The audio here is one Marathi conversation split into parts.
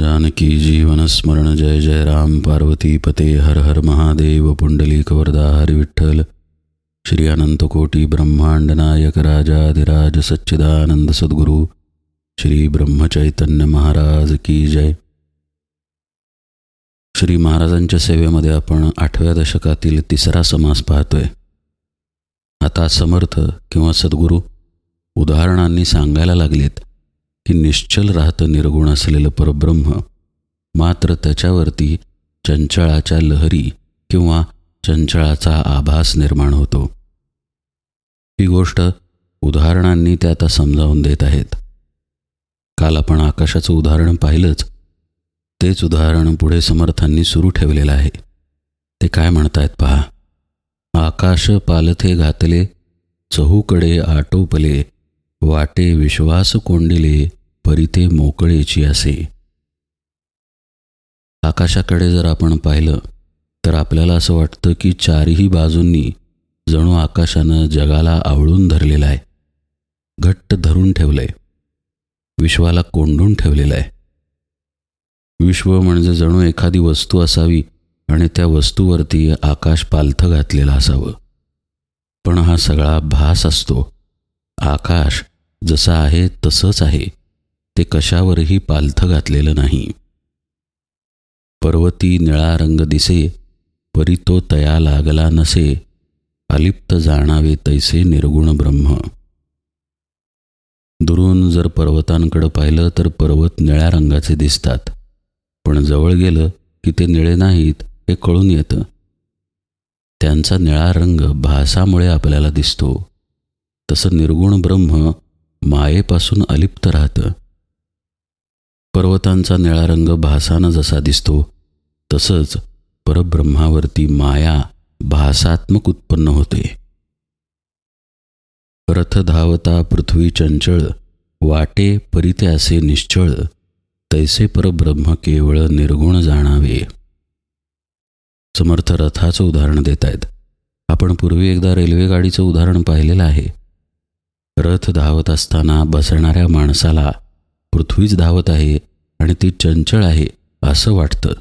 जानकी जीवन स्मरण जय जय राम पार्वती पते हर हर महादेव पुंडली कवरदा हरि विठ्ठल। श्री अनंत कोटी ब्रह्मांड नायक राजाधिराज सच्चिदानंद सद्गुरु श्री ब्रह्मचैतन्य महाराज की जय। श्री महाराजांच्या सेवेमध्ये आपण आठव्या दशकातील तिसरा समास पाहतोय. आता समर्थ किंवा सद्गुरू उदाहरणांनी सांगायला लागलेत. की निश्चल राहतं निर्गुण असलेलं परब्रह्म. मात्र त्याच्यावरती चंचळाच्या लहरी किंवा चंचळाचा आभास निर्माण होतो. ही गोष्ट उदाहरणांनी ते आता समजावून देत आहेत. काल आपण आकाशाचं उदाहरण पाहिलंच. तेच उदाहरण पुढे समर्थांनी सुरू ठेवलेलं आहे. ते काय म्हणतायत पहा. आकाश पालथे घातले चहूकडे आटोपले वाटे विश्वास कोंडिले परिते मोकळेची असे. आकाशाकडे जर आपण पाहिलं तर आपल्याला असं वाटतं की चारही बाजूंनी जणू आकाशानं जगाला आवळून धरलेलं आहे. घट्ट धरून ठेवलंय. विश्वाला कोंडून ठेवलेलं आहे. विश्व म्हणजे जणू एखादी वस्तू असावी आणि त्या वस्तूवरती आकाश पालथं घातलेलं असावं. पण हा सगळा भास असतो. आकाश जसं आहे तसंच आहे. ते कशावरही पालथं घातलेलं नाही. पर्वती निळा रंग दिसे परी तो तया लागला नसे अलिप्त जाणावे तैसे निर्गुण ब्रह्म. दुरून जर पर्वतांकडं पाहिलं तर पर्वत निळ्या रंगाचे दिसतात पण जवळ गेलं की ते निळे नाहीत हे कळून येतं. त्यांचा निळा रंग भासामुळे आपल्याला दिसतो. तसं निर्गुण ब्रह्म मायेपासून अलिप्त राहतं. पर्वतांचा निळा रंग भासानं जसा दिसतो तसंच परब्रह्मावरती माया भासात्मक उत्पन्न होते. रथ धावता पृथ्वी चंचळ वाटे परिते असे निश्चळ तैसे परब्रह्म केवळ निर्गुण जाणावे. समर्थ रथाचं उदाहरण देत आहेत आपण पूर्वी एकदा रेल्वे गाडीचं उदाहरण पाहिलेलं आहे. रथ धावत असताना बसणाऱ्या माणसाला पृथ्वीच धावत आहे आणि ती चंचळ आहे असं वाटतं.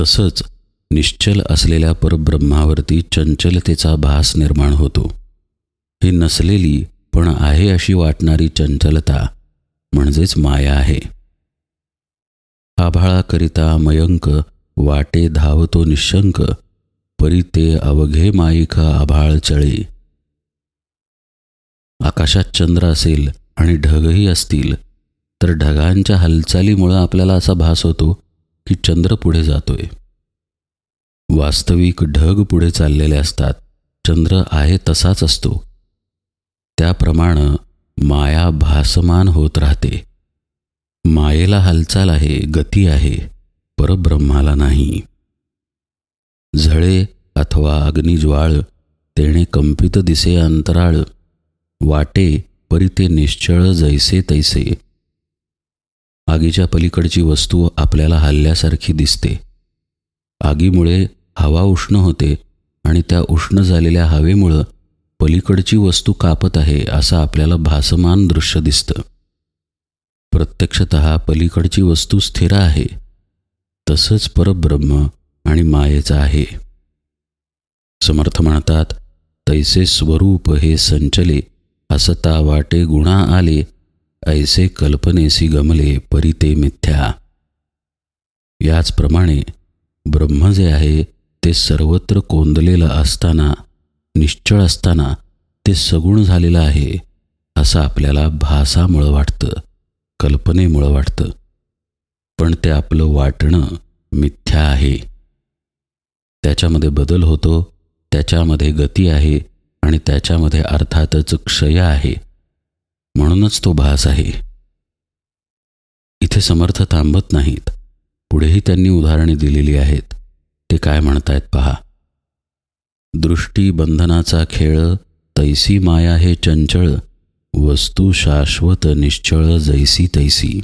तसंच निश्चल असलेल्या परब्रह्मावरती चंचलतेचा भास निर्माण होतो. ही नसलेली पण आहे अशी वाटणारी चंचलता म्हणजेच माया आहे. आभाळाकरिता मयंक वाटे धावतो निशंक परी ते अवघे माईक आभाळ चळे. आकाशात चंद्र असेल आणि ढगही असतील तर ढगांच्या हालचालीमुळं आपल्याला असा भास होतो की चंद्र पुढे जातोय. वास्तविक ढग पुढे चाललेले असतात. चंद्र आहे तसाच असतो. त्याप्रमाणे माया भासमान होत राहते. मायेला हालचाल आहे गती आहे परब्रह्माला नाही. झळे अथवा अग्निज्वाळ तेणे कंपित दिसे अंतराळ वाटे परी ते निश्चळ जैसे तैसे. आगीच्या पलीकडची वस्तू आपल्याला हल्ल्यासारखी दिसते. आगीमुळे हवा उष्ण होते आणि त्या उष्ण झालेल्या हवेमुळं पलीकडची वस्तू कापत आहे असं आपल्याला भासमान दृश्य दिसतं. प्रत्यक्षत पलीकडची वस्तू स्थिर आहे. तसंच परब्रह्म आणि मायेचं आहे. समर्थ म्हणतात तैसे स्वरूप हे संचले असता वाटे गुणा आले ऐसे कल्पनेसी गमले परिते मिथ्या याचप्रमाणे ब्रह्म जे आहे ते सर्वत्र कोंदलेलं असताना निश्चळ असताना ते सगुण झालेलं आहे असं आपल्याला भासामुळं वाटतं कल्पनेमुळं वाटतं. पण ते आपलं वाटणं मिथ्या आहे. त्याच्यामध्ये बदल होतो त्याच्यामध्ये गती आहे आणि त्याच्यामध्ये अर्थातच क्षय आहे. म्हणूनच तो भास आहे. इथे समर्थ थांबत नाहीत. पुढेही त्यांनी उदाहरणे दिलेली आहेत. ते काय म्हणतायत पहा. दृष्टी बंधनाचा खेळ तैसी माया हे चंचळ वस्तू शाश्वत निश्चळ जैसी तैसी.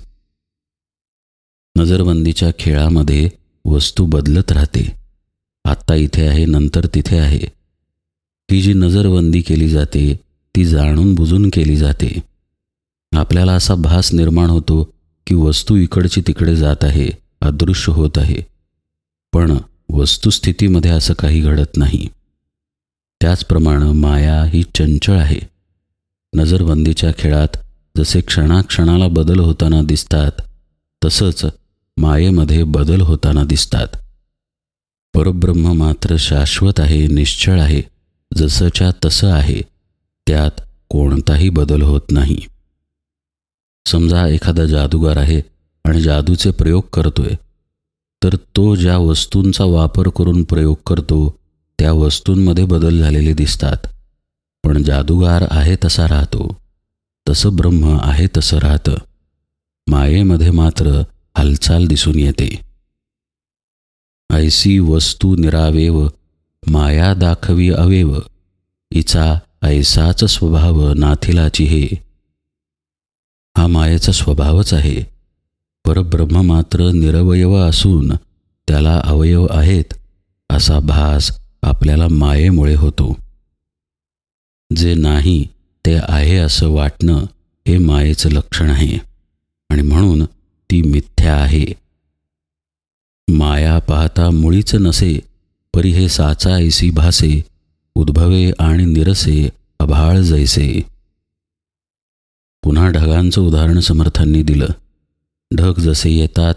नजरबंदीच्या खेळामध्ये वस्तू बदलत राहते. आत्ता इथे आहे नंतर तिथे आहे. ती जी नजरबंदी केली जाते ती जाणून बुजून केली जाते. आपल्याला असा भास निर्माण होतो की वस्तू इकडची तिकडे जात आहे अदृश्य होत आहे. पण वस्तुस्थितीमध्ये असं काही घडत नाही. त्याचप्रमाणे माया ही चंचळ आहे. नजरबंदीच्या खेळात जसे क्षणाक्षणाला बदल होताना दिसतात तसंच मायेमध्ये बदल होताना दिसतात. परब्रह्म मात्र शाश्वत आहे निश्चळ आहे जसंच्या तसं आहे. त्यात कोणताही बदल होत नाही. समजा एखादा जादूगार आहे आणि जादूचे प्रयोग करतोय तर तो ज्या वस्तूंचा वापर करून प्रयोग करतो त्या वस्तूंमध्ये बदल झालेले दिसतात. पण जादूगार आहे तसा राहतो तसं ब्रह्म आहे तसं राहतं. मायेमध्ये मात्र हालचाल दिसून येते. ऐसी वस्तू निरावेव माया दाखवी अवेव इचा ऐसाच स्वभाव नाथिलाची हे. हा मायेचा स्वभावच आहे. परब्रह्म मात्र निरवयव असून त्याला अवयव आहेत असा भास आपल्याला मायेमुळे होतो. जे नाही ते आहे असं वाटणं हे मायेचं लक्षण आहे आणि म्हणून ती मिथ्या आहे. माया पाहता मुळीच नसे परी हे साचा ऐसी भासे उद्भवे आणि निरसे अभाळ जैसे. पुन्हा ढगांचं उदाहरण समर्थांनी दिलं. ढग जसे येतात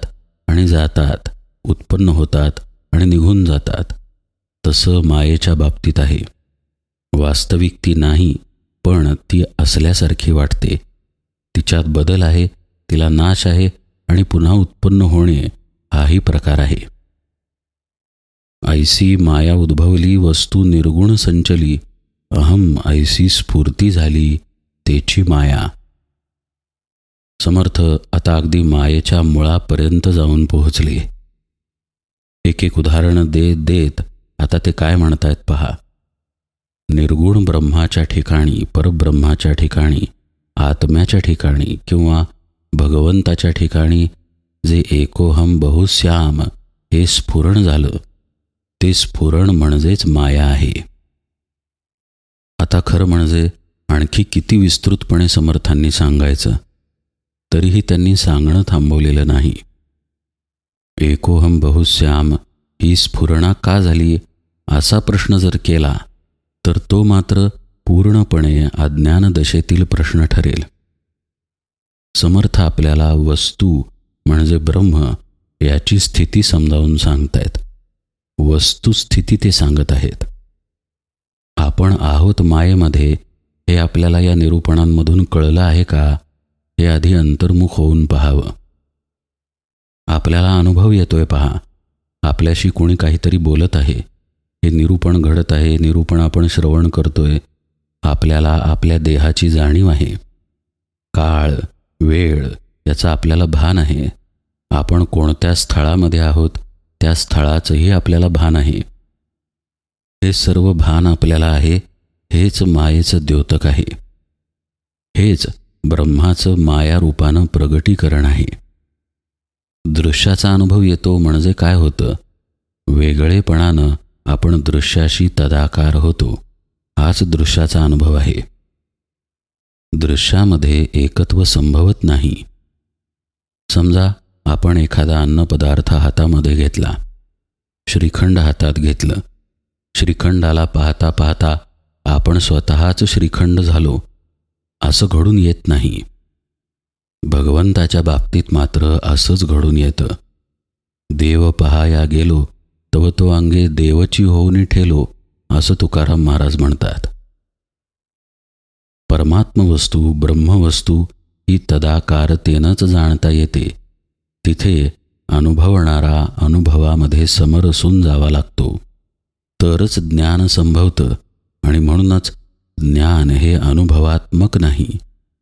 आणि जातात उत्पन्न होतात आणि निघून जातात तसं मायेच्या बाबतीत आहे. वास्तविक ती नाही पण ती असल्यासारखी वाटते. तिच्यात बदल आहे तिला नाश आहे आणि पुन्हा उत्पन्न होणे हाही प्रकार आहे. ऐसी माया उद्भवली वस्तू निर्गुण संचली अहम ऐसी स्फूर्ती झाली तेची माया. समर्थ आता अगदी मायेच्या मुळापर्यंत जाऊन पोहोचले. एक एक उदाहरण देत देत आता ते काय म्हणतायत पहा. निर्गुण ब्रह्माच्या ठिकाणी परब्रह्माच्या ठिकाणी आत्म्याच्या ठिकाणी किंवा भगवंताच्या ठिकाणी जे एकोहम बहुश्याम हे स्फुरण झालं ते स्फुरण म्हणजेच माया आहे. आता खरं म्हणजे आणखी किती विस्तृतपणे समर्थांनी सांगायचं? तरीही त्यांनी सांगणं थांबवलेलं नाही. एकोहम बहुश्याम ही स्फुरणा का झाली? असा प्रश्न जर केला तर तो मात्र पूर्णपणे अज्ञानदशेतील प्रश्न ठरेल. समर्थ आपल्याला वस्तू म्हणजे ब्रह्म याची स्थिती समजावून सांगतायत. वस्तुस्थिती ते सांगत आहेत. आपण आहोत मायेमध्ये हे आपल्याला या निरूपणांमधून कळलं आहे का? हे आधी अंतर्मुख होऊन पहावं. आपल्याला अनुभव येतोय पहा. आपल्याशी कोणी काहीतरी बोलत आहे. हे निरूपण घडत आहे निरूपण आपण श्रवण करतोय. आपल्याला आपल्या देहाची जाणीव आहे. काळ वेळ याचा आपल्याला भान आहे. आपण कोणत्या स्थळामध्ये आहोत त्या स्थळाचंही आपल्याला भान आहे. हे सर्व भान आपल्याला आहे हेच मायेचं द्योतक आहे. हेच ब्रह्माचं माया रूपानं प्रगटीकरण आहे. दृश्याचा अनुभव येतो म्हणजे काय होतं? वेगळेपणानं आपण दृश्याशी तदाकार होतो. हाच दृश्याचा अनुभव आहे. दृश्यामध्ये एकत्व संभवत नाही. समजा आपण एखादा अन्नपदार्थ हातामध्ये घेतला. श्रीखंड हातात घेतलं. श्रीखंडाला पाहता पाहता आपण स्वतःच श्रीखंड झालो. असं घडून येत नाही. भगवंताच्या बाबतीत मात्र असंच घडून येतं. देव पहाया गेलो तव तो अंगे देवची होऊनी ठेलो असं तुकाराम महाराज म्हणतात. परमात्मवस्तू ब्रह्मवस्तू ही तदाकारतेनंच जाणता येते. तिथे अनुभवणारा अनुभवामध्ये समरसून जावा लागतो. तरच ज्ञान संभवतं आणि म्हणूनच ज्ञान हे अनुभवात्मक नाही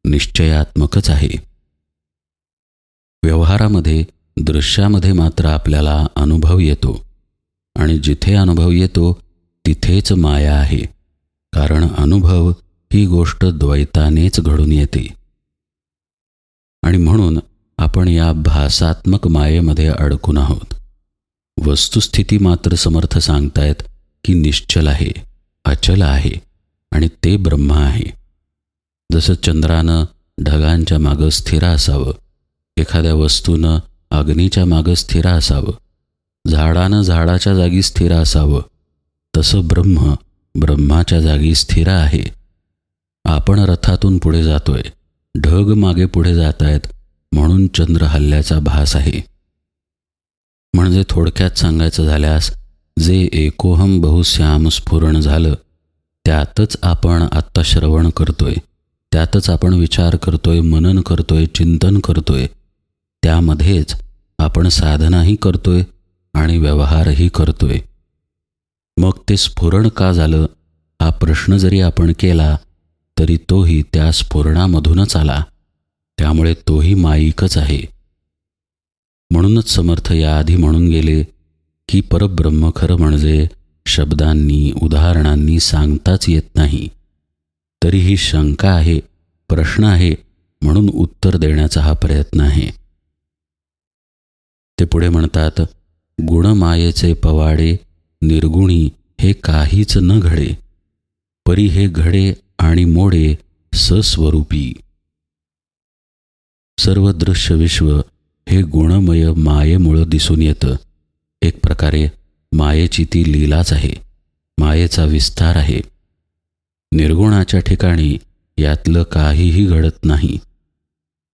निश्चयात्मकच आहे. व्यवहारामध्ये दृश्यामध्ये मात्र आपल्याला अनुभव येतो. आणि जिथे अनुभव येतो तिथेच माया आहे. कारण अनुभव ही गोष्ट द्वैतानेच घडून येते. आणि म्हणून आपण या भासात्मक मायेमध्ये अडकून आहोत. वस्तुस्थिती मात्र समर्थ सांगतायत की निश्चल आहे अचल आहे. आणि ते ब्रह्म आहे. जसं चंद्रानं ढगांच्या मागं स्थिर असावं एखाद्या वस्तूनं अग्नीच्या मागं स्थिर असावं झाडानं झाडाच्या जागी स्थिर असावं तसं ब्रह्म ब्रह्माच्या जागी स्थिर आहे. आपण रथातून पुढे जातोय ढग मागे पुढे जात आहेत म्हणून चंद्र हल्ल्याचा भास आहे. म्हणजे थोडक्यात सांगायचं झाल्यास जे एकोहम बहुश्याम स्फुरण झालं त्यातच आपण आत्ता श्रवण करतोय. त्यातच आपण विचार करतोय मनन करतोय चिंतन करतोय. त्यामध्येच आपण साधनाही करतोय आणि व्यवहारही करतोय. मग ते स्फुरण का झालं? हा प्रश्न जरी आपण केला तरी तोही त्या स्फुरणामधूनच आला. त्यामुळे तोही माईकच आहे. म्हणूनच समर्थ याआधी म्हणून गेले की परब्रह्म खरं म्हणजे शब्दांनी उदाहरणांनी सांगताच येत नाही. तरीही शंका आहे प्रश्न आहे म्हणून उत्तर देण्याचा हा प्रयत्न आहे. ते पुढे म्हणतात गुणमायेचे पवाडे निर्गुणी हे काहीच न घडे. परी हे घडे आणि मोडे सस्वरूपी. सर्व दृश्य विश्व हे गुणमय मायेमुळं दिसून येतं. एक प्रकारे मायेची ती लीलाच आहे मायेचा विस्तार आहे. निर्गुणाच्या ठिकाणी यातलं काहीही घडत नाही.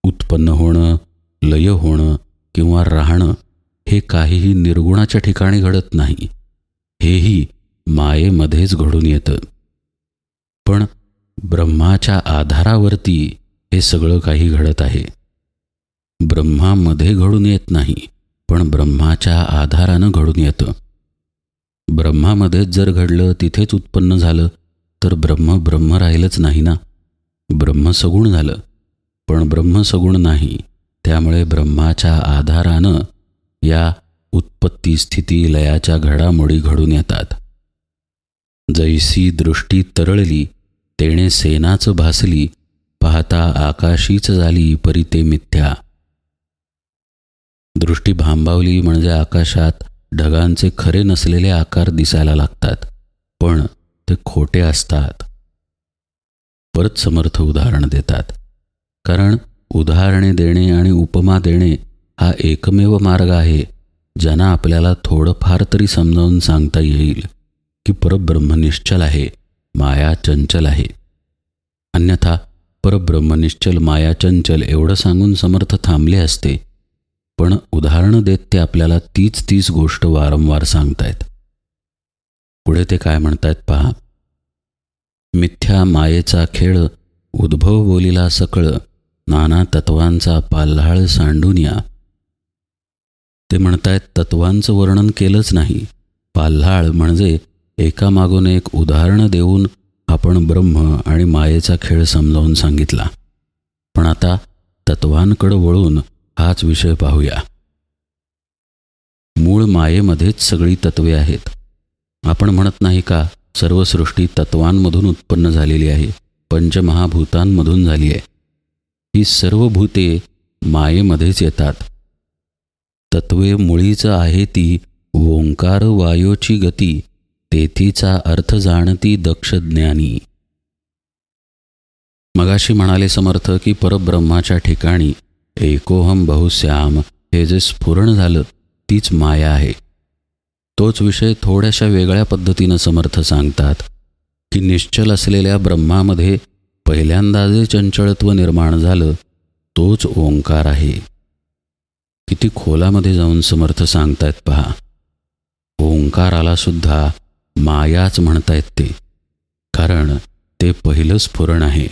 उत्पन्न होणं लय होणं किंवा राहणं हे काहीही निर्गुणाच्या ठिकाणी घडत नाही. हेही मायेमध्येच घडून येतं. पण ब्रह्माच्या आधारावरती हे सगळं काही घडत आहे. ब्रह्मामध्ये घडून येत नाही पण ब्रह्माच्या आधारानं घडून येतं. ब्रह्मामध्येच जर घडलं तिथेच उत्पन्न झालं तर ब्रह्म ब्रह्म राहिलंच नाही ना? ब्रह्म सगुण झालं. पण ब्रह्म सगुण नाही त्यामुळे ब्रह्माच्या आधारानं या उत्पत्ती स्थिती लयाच्या घडामोडी घडून येतात. जैसी दृष्टी तरळली तेणे सेनाच भासली पाहता आकाशीच झाली परी ते मिथ्या. दृष्टी भांबावली म्हणजे आकाशात ढगांचे खरे नसलेले आकार दिसायला लागतात पण ते खोटे असतात. परत समर्थ उदाहरण देतात. कारण उदाहरणे देणे आणि उपमा देणे हा एकमेव मार्ग आहे ज्यांना आपल्याला थोडंफार तरी समजावून सांगता येईल की परब्रह्म निश्चल आहे माया चंचल आहे. अन्यथा परब्रह्म निश्चल माया चंचल एवढं सांगून समर्थ थांबले असते पण उदाहरणं देत ते आपल्याला तीच तीच गोष्ट वारंवार सांगतायत. पुढे ते काय म्हणतायत पहा. मिथ्या मायेचा खेळ उद्भव बोलीला सकळ नाना तत्वांचा पाल्हाळ सांडून या. ते म्हणतायत तत्वांचं वर्णन केलंच नाही. पाल्हाळ म्हणजे एकामागून एक उदाहरणं देऊन आपण ब्रह्म आणि मायेचा खेळ समजावून सांगितला. पण आता तत्वांकडं वळून हाच विषय पाहूया. मूळ मायेमध्येच सगळी तत्वे आहेत. आपण म्हणत नाही का सर्व सृष्टी तत्वांमधून उत्पन्न झालेली आहे पंचमहाभूतांमधून झाली आहे. ही सर्व भूते मायेमध्येच येतात. तत्वे मुळीच आहे ती ओंकार वायोची गती तेथीचा अर्थ जाणती दक्ष ज्ञानी. मगाशी म्हणाले समर्थ की परब्रह्माच्या ठिकाणी एकोहम बहुश्याम हे जे स्फुरण झालं तीच माया आहे. तोच विषय थोड्याशा वेगळ्या पद्धतीनं समर्थ सांगतात की निश्चल असलेल्या ब्रह्मामध्ये पहिल्यांदा जे चंचळत्व निर्माण झालं तोच ओंकार आहे. किती खोलामध्ये जाऊन समर्थ सांगतायत पहा. ओंकाराला सुद्धा मायाच म्हणतायत ते कारण ते पहिलं स्फुरण आहे.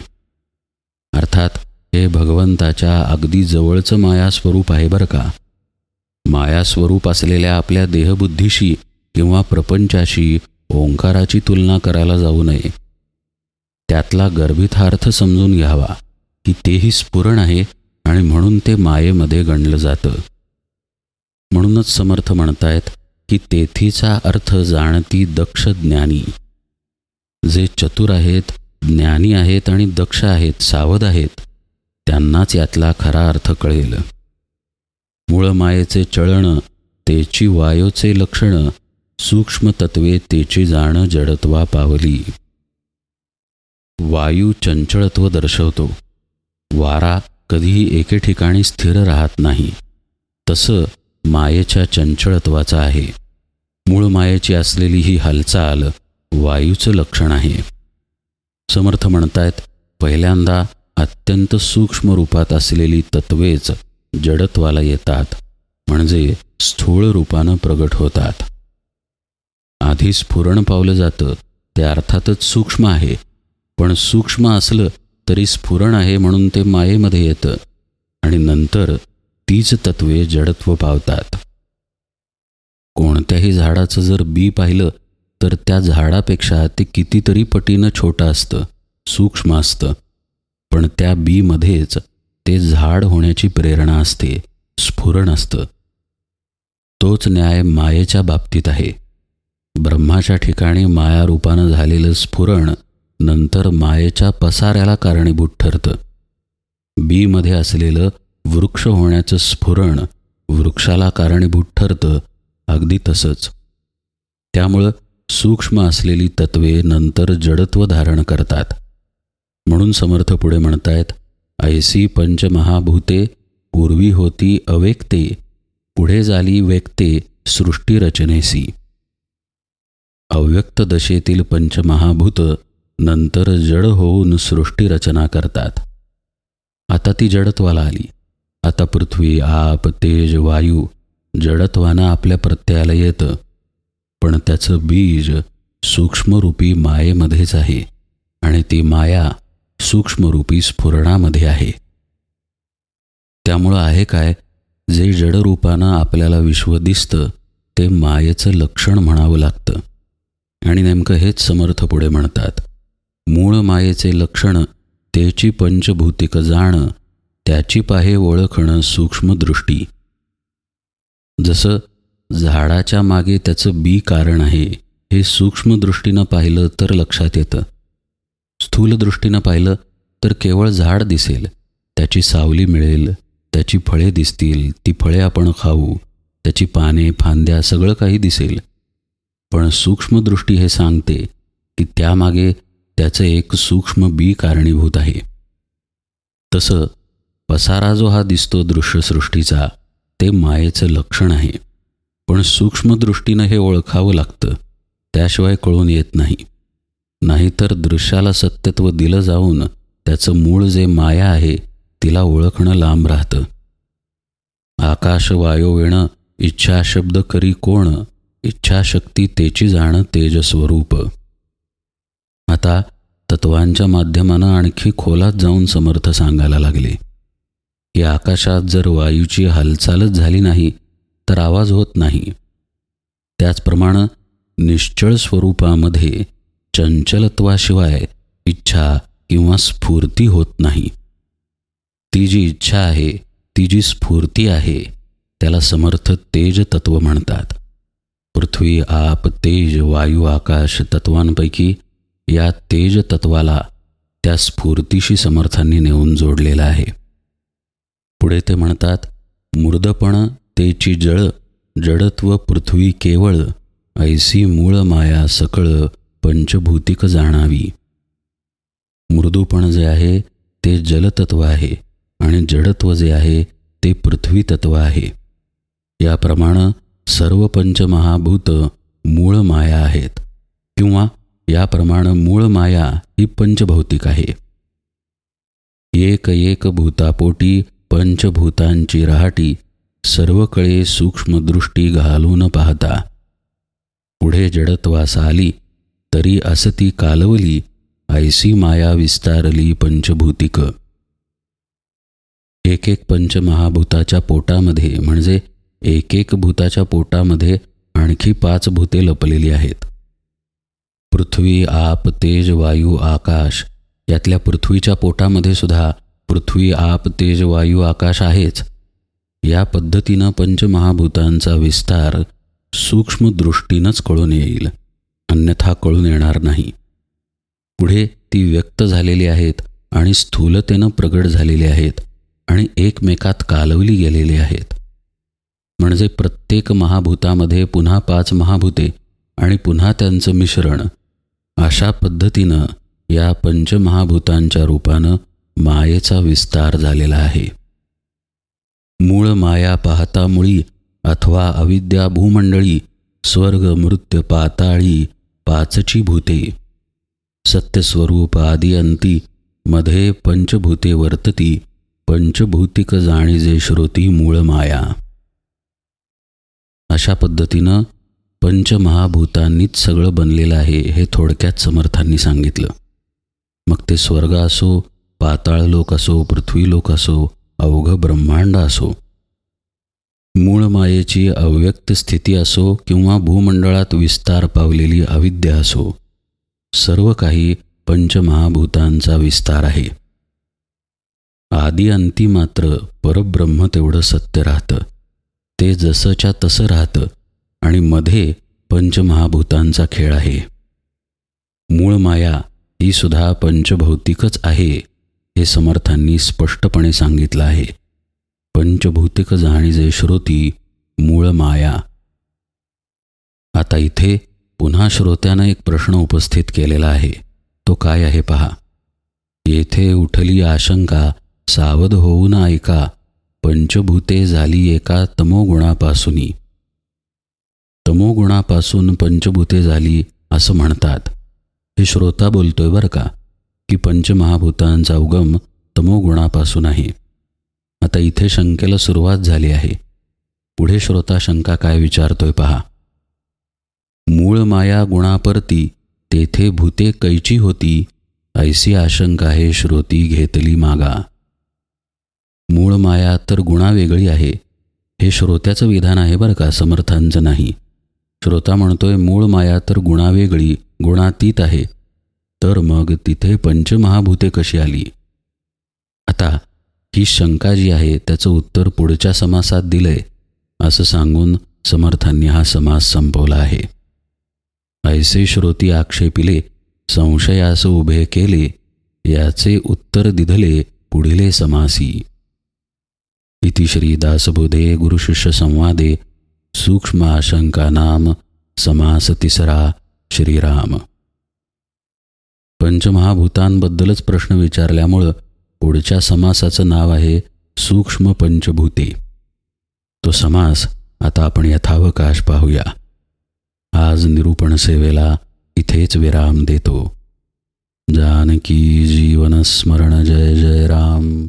अर्थात हे भगवंताच्या अगदी जवळचं मायास्वरूप आहे बरं का? मायास्वरूप असलेल्या आपल्या देहबुद्धीशी किंवा प्रपंचाशी ओंकाराची तुलना करायला जाऊ नये. त्यातला गर्भितार्थ समजून घ्यावा की तेही स्फुरण आहे आणि म्हणून ते मायेमध्ये गणलं जातं. म्हणूनच समर्थ म्हणतायत की तेथीचा अर्थ जाणती दक्ष ज्ञानी. जे चतुर आहेत ज्ञानी आहेत आणि दक्ष आहेत सावध आहेत त्यांनाच यातला खरा अर्थ कळेल. मूळमायेचे चळण तेची वायोचे लक्षण सूक्ष्म तत्वे तेची जाणं जडत्वा पावली. वायू चंचळत्व दर्शवतो. वारा कधीही एके ठिकाणी स्थिर राहत नाही. तसं मायेच्या चंचळत्वाचं आहे. मूळ मायेची असलेली ही हालचाल वायूचं लक्षण आहे. समर्थ म्हणतायत पहिल्यांदा अत्यंत सूक्ष्म रूपात असलेली तत्वेच जडत्वाला येतात म्हणजे स्थूळ रूपानं प्रगट होतात. आधी स्फुरण पावलं जातं ते अर्थातच सूक्ष्म आहे पण सूक्ष्म असलं तरी स्फुरण आहे म्हणून ते मायेमध्ये येतं आणि नंतर तीच तत्वे जडत्व पावतात. कोणत्याही झाडाचं जर बी पाहिलं तर त्या झाडापेक्षा ते कितीतरी पटीनं छोटं असतं सूक्ष्म असतं पण त्या बीमध्येच ते झाड होण्याची प्रेरणा असते स्फुरण असतं. तोच न्याय मायेच्या बाबतीत आहे. ब्रह्माच्या ठिकाणी माया रूपानं झालेलं स्फुरण नंतर मायेच्या पसाऱ्याला कारणीभूत ठरतं. बीमध्ये असलेलं वृक्ष होण्याचं स्फुरण वृक्षाला कारणीभूत ठरतं अगदी तसंच. त्यामुळं सूक्ष्म असलेली तत्वे नंतर जडत्व धारण करतात. म्हणून समर्थ पुढे म्हणतायत ऐसी पंचमहाभूते पूर्वी होती अवेक्ते पुढे झाली व्यक्ते सृष्टीरचनेसी अव्यक्त दशेतील पंचमहाभूत नंतर जड होऊन सृष्टीरचना करतात. आता ती जडत्वाला आली. आता पृथ्वी आप तेज वायू जडत्वानं आपल्या प्रत्ययाला येतं पण त्याचं बीज सूक्ष्मरूपी मायेमध्येच आहे आणि ती माया सूक्ष्मरूपी स्फुरणामध्ये आहे. त्यामुळं आहे काय जे जडरूपानं आपल्याला विश्व दिसतं ते मायेचं लक्षण म्हणावं लागतं. आणि नेमकं हेच समर्थ पुढे म्हणतात. मूळ मायेचे लक्षण तेची पंचभूतिक जाण त्याची पाहे ओळखणं सूक्ष्मदृष्टी. जसं झाडाच्या मागे त्याचं बी कारण आहे हे सूक्ष्मदृष्टीनं पाहिलं तर लक्षात येतं. स्थूल दृष्टीनं पाहिलं तर केवळ झाड दिसेल. त्याची सावली मिळेल. त्याची फळे दिसतील. ती फळे आपण खाऊ. त्याची पाने फांद्या सगळं काही दिसेल. पण सूक्ष्मदृष्टी हे सांगते की त्यामागे त्याचं एक सूक्ष्म बी कारणीभूत आहे. तसं पसारा जो हा दिसतो दृश्यसृष्टीचा ते मायेचं लक्षण आहे. पण सूक्ष्मदृष्टीनं हे ओळखावं लागतं. त्याशिवाय कळून येत नाही. नाहीतर दृश्याला सत्यत्व दिलं जाऊन त्याचं मूळ जे माया आहे तिला ओळखणं लांब राहतं. आकाश वायो येणं इच्छाशब्द करी कोण इच्छाशक्ती तेची जाणं तेजस्वरूप. आता तत्वांच्या माध्यमानं आणखी खोलात जाऊन समर्थ सांगायला लागले. की आकाशात जर वायूची हालचालच झाली नाही तर आवाज होत नाही. त्याचप्रमाणे निश्चळ स्वरूपामध्ये चंचलत्वाशिवाय इच्छा किंवा स्फूर्ती होत नाही. ती जी इच्छा आहे ती जी स्फूर्ती आहे त्याला समर्थ तेज तत्व म्हणतात. पृथ्वी आप तेज वायू आकाश तत्वांपैकी या तेज तत्वाला त्या स्फूर्तीशी समर्थांनी नेऊन जोडलेला आहे. पुढे ते म्हणतात मूर्दपण तेची जळ जडत्व पृथ्वी केवळ ऐसी मूळ माया सकळ पंचभूतिक जाणावी. मृदूपण जे आहे ते जलतत्व आहे आणि जडत्व जे आहे ते पृथ्वी तत्व आहे याप्रमाणे सर्व पंचमहाभूत मूळ माया आहेत किंवा याप्रमाणे मूळ माया ही पंचभौतिक आहे. एक एक भूतापोटी पंचभूतांची रहाटी सर्वकडे सूक्ष्मदृष्टी घालून पाहता. पुढे जडत्वास आली तरी असती कालवली ऐसी माया विस्तारली पंचभूतिक. एक एक पंचमहाभूताच्या पोटामध्ये म्हणजे एक एक भूताच्या पोटामध्ये आणखी पाच भूते लपलेली आहेत. पृथ्वी आप तेज वायू आकाश यातल्या पृथ्वीच्या पोटामध्ये सुद्धा पृथ्वी आप तेज वायू आकाश आहेच. या पद्धतीनं पंचमहाभूतांचा विस्तार सूक्ष्मदृष्टीनंच कळून येईल. अन्यथा कळून येणार नाही. पुढे ती व्यक्त झालेली आहेत आणि स्थूलतेनं प्रगट झालेली आहेत आणि एकमेकात कालवली गेलेली आहेत. म्हणजे प्रत्येक महाभूतामध्ये पुन्हा पाच महाभूते आणि पुन्हा त्यांचं मिश्रण. अशा पद्धतीनं या पंचमहाभूतांच्या रूपानं मायेचा विस्तार झालेला आहे. मूळ माया पाहता मुळी अथवा अविद्या भूमंडळी स्वर्ग मृत्य पाताळी पाचची भूते. सत्यस्वरूप आदी अंती मध्ये पंचभूते वर्तती पंचभूतिक जाणीजे श्रोती मूळ माया. अशा पद्धतीनं पंचमहाभूतांनीच सगळं बनलेलं आहे हे थोडक्यात समर्थांनी सांगितलं. मग ते स्वर्ग असो पाताळ लोक असो पृथ्वीलोक असो अवघ ब्रह्मांड असो मूळ मायेची अव्यक्त स्थिती असो किंवा भूमंडळात विस्तार पावलेली अविद्या असो सर्व काही पंचमहाभूतांचा विस्तार आहे. आदी अंती मात्र परब्रह्म तेवढं सत्य राहतं. ते जसंच्या तसं राहतं आणि मध्ये पंचमहाभूतांचा खेळ आहे. मूळ माया ही सुद्धा पंचभौतिकच आहे हे समर्थांनी स्पष्टपणे सांगितलं आहे. पंचभौतिक जाणीजे श्रोती मूळ माया. आता इथे पुन्हा श्रोत्यानं एक प्रश्न उपस्थित केलेला आहे. तो काय आहे पहा. येथे उठली आशंका सावध होऊन ऐका पंचभूते झाली एका तमोगुणापासूनी. तमोगुणापासून पंचभूते झाली असं म्हणतात. हे श्रोता बोलतोय बरं का की पंचमहाभूतांचा उगम तमोगुणापासून आहे. आता इथे शंकेला सुरुवात झाली आहे. पुढे श्रोता शंका काय विचारतोय पहा. मूळ माया गुणापरती तेथे भूते कैची होती ऐसी आशंका हे श्रोती घेतली मागा. मूळ माया तर गुणा वेगळी आहे. हे श्रोत्याचं विधान आहे बरं का समर्थांचं नाही. श्रोता म्हणतोय मूळ माया तर गुणा वेगळी गुणातीत आहे. तर मग तिथे पंचमहाभूते कशी आली? आता ही शंका जी आहे त्याचं उत्तर पुढच्या समासात दिलंय असं सांगून समर्थांनी हा समास संपवला आहे. ऐसे श्रोती आक्षेपिले संशयास उभे केले याचे उत्तर दिधले पुढिले समासी. इति श्रीदासबोधे गुरुशिष्य संवादे सूक्ष्म आशंका नाम समास तिसरा श्रीराम. पंचमहाभूतांबद्दलच प्रश्न विचारल्यामुळं पुढच्या समासाचं नाव आहे सूक्ष्म पंचभूते. तो समास आता आपण यथावकाश पाहूया. आज निरूपण सेवेला इथेच विराम देतो. जानकी जीवन स्मरण जय जय राम.